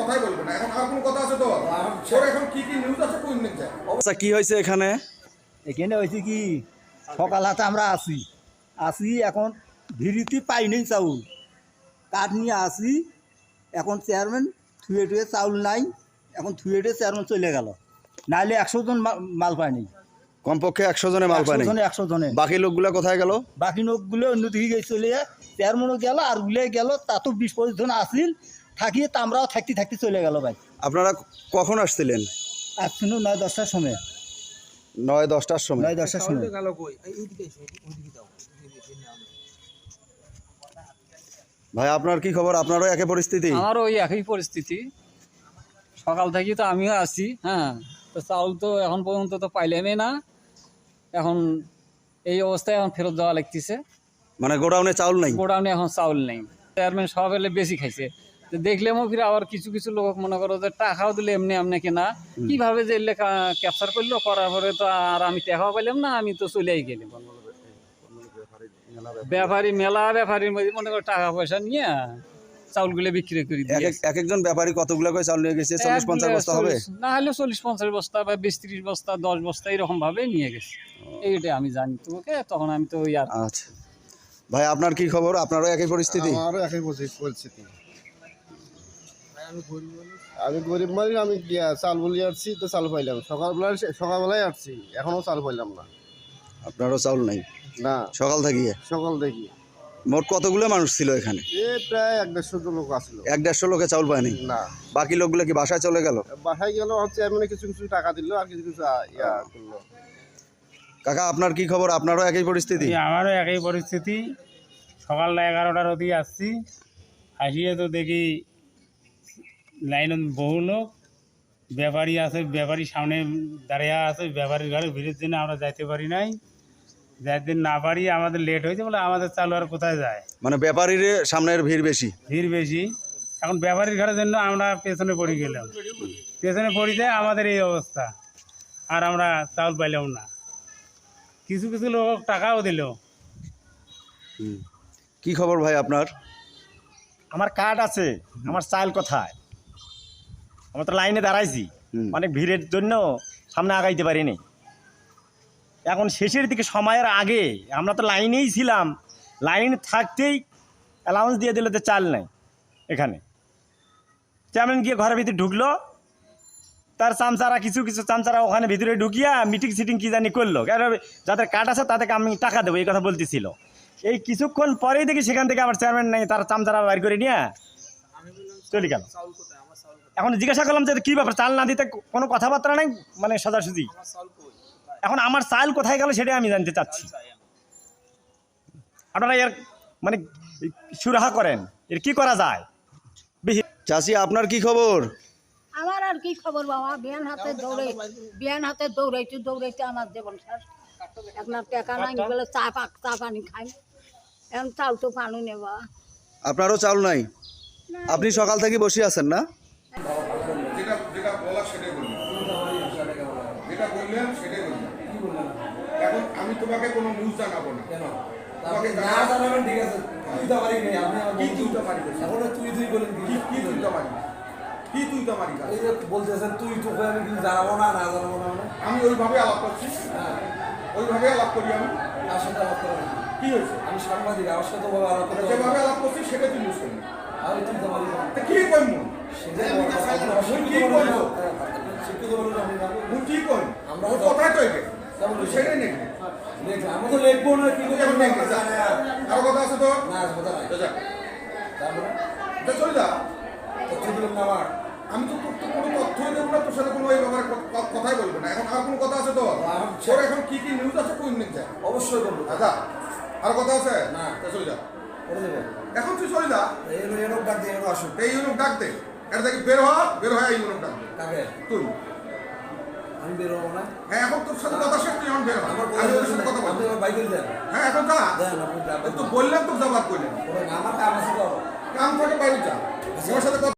কথাই বলবে না। এখন আর কোনো কথা আছে তো? তোর এখন কি কি নিউজ আছে কোন দিন আচ্ছা কি হয়েছে এখানে? এখানে হয়েছে কি সকাল হাতে আমরা আসি। আসি এখন ভিড়িতে পাই নেই চাউল। কাঠ নিয়ে আসি এখন চেয়ারম্যান থুয়ে টুয়ে চাউল নাই এখন থুয়ে টুয়ে চেয়ারম্যান চলে গেল। নাহলে একশো জন মা- মাল পায়নি কমপক্ষে একশো জনে মাল পায়নি একশো জনে বাকি লোকগুলো কোথায় গেল? বাকি লোকগুলো অন্যদিকে গিয়ে চলে যায়। চেয়ারম্যানও গেল আর গুলে গেল তা তো বিশ পঁচিশ জন আসিল। থাকিয়ে তো আমরাও থাকতে থাকতে চলে গেল ভাই। আপনারা কখন আসছিলেন? আসছিল নয় দশটার সময়। নয় দশটার সময়? নয় দশটার সময়। ভাই আপনার কি খবর? আপনারও একই পরিস্থিতি? আমারও ওই একই পরিস্থিতি। সকাল থেকে তো আমিও আছি হ্যাঁ। তো চাউল তো এখন পর্যন্ত তো পাইলামই না। এখন এই অবস্থায় এখন ফেরত দেওয়া লাগতেছে। মানে গোডাউনে চাউল নেই? গোডাউনে এখন চাউল নেই। চেয়ারম্যান সব এলে বেশি খাইছে। তো দেখলেও ফিরে আবার কিছু কিছু লোক মনে করো যে টাকাও দিলে এমনি এমনি কিনা। কীভাবে যে এলে ক্যাপচার করল করার পরে তো আর আমি টাকাও পাইলাম না আমি তো চলেই গেলাম ব্যাপারী মেলা ব্যাপারীর মধ্যে মনে করো টাকা পয়সা নিয়ে চাউলগুলো বিক্রি করে এক একজন ব্যাপারী কতগুলো করে চাউল নিয়ে গেছে? চল্লিশ পঞ্চাশ বস্তা হবে? না হলে চল্লিশ পঞ্চাশ বস্তা বা বিশ ত্রিশ বস্তা দশ বস্তা এরকম ভাবে নিয়ে গেছে। এইটাই আমি জানি তোমাকে তখন আমি তো ওই আর আচ্ছা। ভাই আপনার কি খবর? আপনারও একই পরিস্থিতি? আমারও একই পরিস্থিতি। আমি গরিব মানুষ। আমি চাল বলি আসছি তো চাল পাইলাম। সকালবেলায় সকালবেলায় আসছি এখনও চাল পাইলাম না। আপনারও চাউল নাই? না। সকাল থেকে? সকাল দেখি মোট কতগুলো মানুষ ছিল এখানে? এ প্রায় এক দেড়শো লোক আসলো। এক দেড়শো লোকে চাউল পায়নি না। বাকি লোকগুলো কি বাসায় চলে গেল? বাসায় গেল হচ্ছে এমনি কিছু কিছু টাকা দিল আর কিছু কিছু ইয়া করল। কাকা আপনার কি খবর? আপনারও একই পরিস্থিতি? আমারও একই পরিস্থিতি। সকাল এগারোটার অধিক আসছি। আসিয়ে তো দেখি লাইন বহু লোক ব্যাপারী আছে ব্যাপারী সামনে দাঁড়িয়ে আছে ব্যাপারীর ঘরে ভিড়ের জন্য আমরা যাইতে পারি নাই। যাইতে না পারি আমাদের লেট হয়েছে বলে আমাদের চালু আর কোথায় যায়? মানে ব্যাপারীর সামনের ভিড় বেশি? ভিড় বেশি। এখন ব্যাপারীর ঘরের জন্য আমরা পেছনে পড়ে গেলাম। পেছনে পড়ে যায় আমাদের এই অবস্থা। আর আমরা চাউল পাইলাম না। কিছু কিছু লোক টাকাও দিল। কি খবর ভাই আপনার? আমার কার্ড আছে। আমার চাইল কোথায়? আমরা তো লাইনে দাঁড়াইছি। অনেক ভিড়ের জন্য সামনে আগাইতে পারিনি। এখন শেষের দিকে সময়ের আগে আমরা তো লাইনেই ছিলাম। লাইন থাকতেই অ্যালাউন্স দিয়ে দিল যে চাল নাই এখানে। চেয়ারম্যান গিয়ে ঘরের ভিতরে ঢুকলো। তার চামচারা কিছু কিছু চামচারা ওখানে ভিতরে ঢুকিয়া মিটিং সিটিং কি জানি করল। কেন যাদের কার্ড আছে তাদেরকে আমি টাকা দেবো এই কথা বলতেছিল। এই কিছুক্ষণ পরেই দেখি সেখান থেকে আবার চেয়ারম্যান নেই তার চামচারা বাইর করে নিয়ে চলে গেল। এখন জিজ্ঞাসা করলাম যে কি ব্যাপার চাল না দিতে কোনো কথাবার্তা নাই? মানে সোজাসুজি। এখন আমার চাল কোথায় গেল সেটাই আমি জানতে চাচ্ছি। আপনারা এর মানে সুরাহা করেন এর কি করা যায়? চাষি আপনার কি খবর? আমার আর কি খবর বাবা? বিয়ান হাতে দৌড়ে বিয়ান হাতে দৌড়াইতে দৌড়াইতে আমার জীবন শেষ। আপনার টাকা নাই বলে চা পাক চা পানি খাই। এখন চাল তো পানু নেবা আপনারও চাল নাই। আপনি সকাল থেকে বসে আছেন না? যেটা যেটা বলার সেটাই বললাম যেটা বললেন সেটাই বললাম এখন আমি তোমাকে কোনো নিউজ জানাব না। কেন? না জানাবেন ঠিক আছে। তুই তো পারি নাই। আপনি আমার কি। তুই তো পারি এখন তুই তুই বলেন কি তুই তো পারি কি তুই তো পারি এই যে বলতেছেন তুই তোকে আমি জানাব না না জানাব না মানে? আমি ওইভাবে আলাপ করছি। ওইভাবে আলাপ করি আমি। তার সাথে আলাপ করেন? কি হয়েছে? আমি সাংবাদিক আমার সাথে আলাপ হবে। যেভাবে আলাপ করছি সেটা তুই নিউজ করবি। আমি তুই তো পারি কি করব সেটাই আমি বড় তো কথা। চাই না। আপনারা মুই শিক্ষিত কি মানুষ করব? না। হ্যাঁ, আপনারা শিক্ষিত মানুষ আমি জানব। মুই কি করব আমরা কথাই তো এটা সেটাই দেখলাম, আমি তো লিখব না কি তুই করব এখন আমরা নাকি জানি না। আরও কথা আছে তো? না কথা নাই। তারপরে? চলে যা। তথ্য দিলাম না আমার আমি তো তোর কোনো তথ্যই দেবো না তোর সাথে কোনো এই ব্যাপারে কথাই বলব না। এখন আর কোনো কথা আছে তো? তোর এখন কি কি নিউজ আছে? কোন দিন যায় অবশ্যই করব আচ্ছা আর কথা আছে? না। তো চলে যা। এখন তুই চলে যা। এই এরকম ডাক এরকম আসুন এই ইউনিট ডাক দে। এটা থেকে বের হ বের হয় এই ইউনিট ডাক দে। তুই। আমি বেরোবো না। হ্যাঁ এখন তোর সাথে কথা শেষ তুই এখন বের আমি তোর সাথে কথা বলব। আমার বাইকের দেন হ্যাঁ এখন যা। দেন আপনি তো বললাম তো জবাব করলেন আমার কাম আছে কাম করে বাইরে যা। আমার সাথে কথা